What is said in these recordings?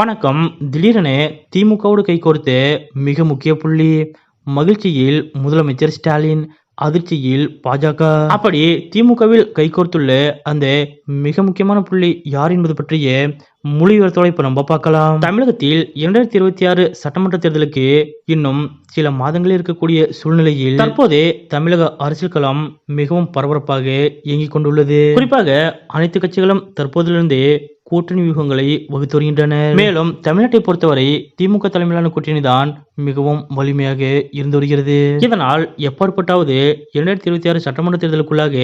வணக்கம். திடீரென திமுகவோடு கைகோர்த்து மிக முக்கிய புள்ளி. மகிழ்ச்சியில் முதலமைச்சர் ஸ்டாலின் அதிர்ச்சியில் பாஜக. அப்படி திமுகவில் கைகோர்த்துள்ள அந்த மிக முக்கியமான புள்ளி யார் என்பது பற்றிய முழு விவரத்தோட இப்ப நம்ம பார்க்கலாம். தமிழகத்தில் இரண்டாயிரத்தி இருபத்தி ஆறு சட்டமன்ற தேர்தலுக்கு இன்னும் சில மாதங்களில் இருக்கக்கூடிய சூழ்நிலையில் தற்போது தமிழக அரசியல் களம் மிகவும் பரபரப்பாக இயங்கிக் கொண்டுள்ளது. குறிப்பாக அனைத்து கட்சிகளும் தற்போதிலிருந்தே கூட்டணி வியூகங்களை வகுத்து வருகின்றனர் மேலும் தமிழ்நாட்டை பொறுத்தவரை திமுக தலைமையிலான கூட்டணி தான் மிகவும் வலிமையாக இருந்து வருகிறது. இதனால் எப்பாற்பட்டாவது இரண்டாயிரத்தி இருபத்தி ஆறு சட்டமன்ற தேர்தலுக்குள்ளாக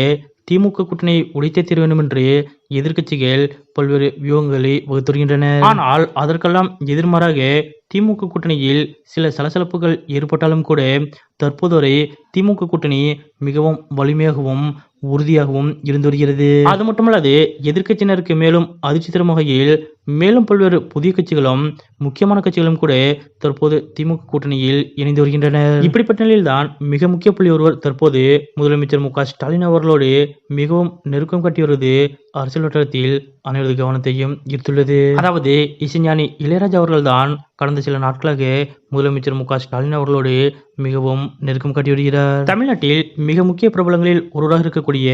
திமுக கூட்டணியை உடைத்தே தீர வேண்டும் என்று எதிர்க்கட்சிகள் பல்வேறு வியூகங்களை வகுத்து வருகின்றன ஆனால் அதற்கெல்லாம் எதிர்மாறாக திமுக கூட்டணியில் சில சலசலப்புகள் ஏற்பட்டாலும் கூட தற்போது வரை திமுக கூட்டணி மிகவும் வலிமையாகவும் உறுதியாகவும் இருந்து வருகிறது. அது மட்டுமல்லாது எதிர்க்கட்சியினருக்கு மேலும் அதிர்ச்சி தரும் வகையில் மேலும் பல்வேறு புதிய கட்சிகளும் முக்கியமான கட்சிகளும் கூட தற்போது திமுக கூட்டணியில் இணைந்து வருகின்றனர். இப்படிப்பட்ட நிலையில்தான் மிக முக்கிய புள்ளி ஒருவர் தற்போது முதலமைச்சர் மு க ஸ்டாலின் அவர்களோடு மிகவும் நெருக்கம் காட்டி வருவது அரசியல் வட்டாரத்தில் அனைவரது கவனத்தையும் ஈர்த்துள்ளது. அதாவது இசைஞானி இளையராஜா அவர்கள்தான் கடந்த சில நாட்களாக முதலமைச்சர் மு க ஸ்டாலின் அவர்களோடு மிகவும் நெருக்கம் காட்டி வருகிறார் தமிழ்நாட்டில் மிக முக்கிய பிரபலங்களில் ஒருவராக இருக்கக்கூடிய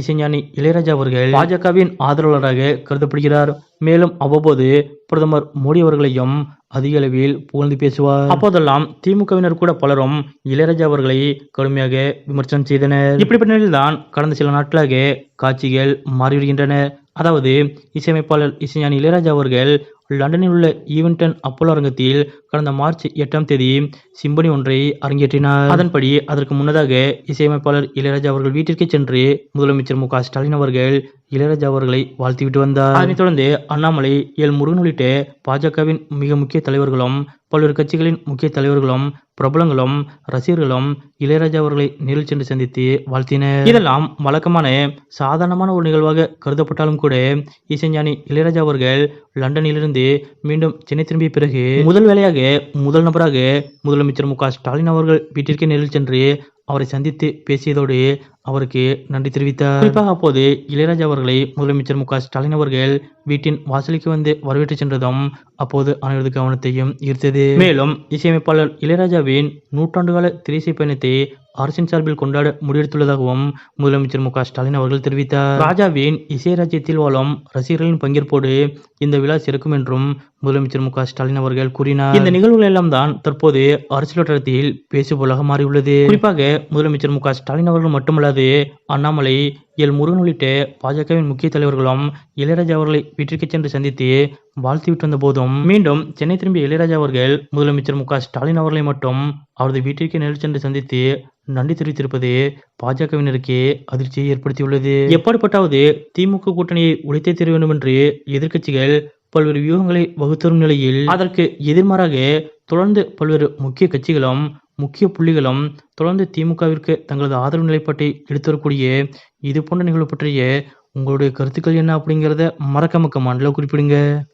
இசைஞானி இளையராஜா அவர்கள் பாஜகவின் ஆதரவாளராக கருதப்படுகிறார். மேலும் அவ்வப்போது பிரதமர் மோடி அவர்களையும் அதிக அளவில் புகழ்ந்து பேசுவார். அப்போதெல்லாம் திமுகவினர் கூட பலரும் இளையராஜா அவர்களை கடுமையாக விமர்சனம் செய்தனர். இப்படிப்பட்ட நிலையில்தான் கடந்த சில நாட்களாக காட்சிகள் மாறி வருகின்றன. அதாவது இசையமைப்பாளர் இசைஞானி இளையராஜா அவர்கள் லண்டனில் உள்ள ஈவென்டன் அப்போலோ அரங்கத்தில் கடந்த மார்ச் எட்டாம் தேதி சிம்பனி ஒன்றை அரங்கேற்றினார். அதன்படி அதற்கு முன்னதாக இசையமைப்பாளர் இளையராஜா அவர்கள் வீட்டிற்கே சென்று முதலமைச்சர் மு க ஸ்டாலின் அவர்கள் இளையராஜா அவர்களை வாழ்த்திவிட்டு வந்தார். அதனைத் தொடர்ந்து அண்ணாமலை எல். முருகன் உள்ளிட்ட பாஜகவின் மிக முக்கிய தலைவர்களும் பல்வேறு கட்சிகளின் முக்கிய தலைவர்களும் பிரபலங்களும் ரசிகர்களும் இளையராஜா அவர்களை நேரில் சென்று சந்தித்து வாழ்த்தினர். இதெல்லாம் வழக்கமான சாதாரணமான ஒரு நிகழ்வாக கருதப்பட்டாலும் கூட இசைஞானி இளையராஜா அவர்கள் லண்டனிலிருந்து மீண்டும் சென்னை திரும்பிய பிறகு முதல் வேலையாக முதல் நபராக முதலமைச்சர் மு ஸ்டாலின் அவர்கள் வீட்டிற்கே நேரில் சென்று அவரை சந்தித்து பேசியதோடு அவருக்கு நன்றி தெரிவித்தார். குறிப்பாக அப்போது இளையராஜா அவர்களை முதலமைச்சர் மு ஸ்டாலின் அவர்கள் வீட்டின் வாசலுக்கு வந்து வரவேற்று சென்றதும் அப்போது அனைவரது கவனத்தையும் ஈர்த்தது. மேலும் இசையமைப்பாளர் இளையராஜாவின் நூற்றாண்டுகால திரைசை பயணத்தை அரசின் சார்பில் கொண்டாட முடிவெடுத்துள்ளதாகவும் முதலமைச்சர் மு ஸ்டாலின் அவர்கள் தெரிவித்தார். ராஜாவின் இசை ராஜ்யத்தில் வாழும் ரசிகர்களின் பங்கேற்போடு இந்த விழா சிறக்கும் என்றும் முதலமைச்சர் மு க ஸ்டாலின் அவர்கள் கூறினார். இந்த நிகழ்வுகள் எல்லாம் தான் தற்போது அரசியல் வட்டாரத்தில் பேசுபொருளாக மாறியுள்ளது. குறிப்பாக முதலமைச்சர் மு க ஸ்டாலின் அவர்கள் மட்டுமல்லாது அண்ணாமலை எல் முருகன் உள்ளிட்ட பாஜகவின் முக்கிய தலைவர்களும் இளையராஜா அவர்களை வீட்டிற்கு சென்று சந்தித்து வாழ்த்திவிட்டு வந்த போதும் மீண்டும் சென்னை திரும்பிய இளையராஜா அவர்கள் முதலமைச்சர் மு க ஸ்டாலின் அவர்களை மட்டும் அவரது வீட்டிற்கு நேரில் சென்று சந்தித்து நன்றி தெரிவித்திருப்பது பாஜகவினருக்கே அதிர்ச்சியை ஏற்படுத்தியுள்ளது. எப்படிப்பட்டாவது திமுக கூட்டணியை உடைத்தே தீர வேண்டும் என்று எதிர்க்கட்சிகள் பல்வேறு வியூகங்களை வகுத்தரும் நிலையில் அதற்கு எதிர்மாறாக தொடர்ந்து பல்வேறு முக்கிய கட்சிகளும் முக்கிய புள்ளிகளும் தொடர்ந்து திமுகவிற்கு தங்களது ஆதரவு நிலைப்பாட்டை எடுத்து வரக்கூடிய இது போன்ற நிகழ்வு பற்றிய உங்களுடைய கருத்துக்கள் என்ன அப்படிங்கிறத மறக்காம கமெண்ட்ல குறிப்பிடுங்க.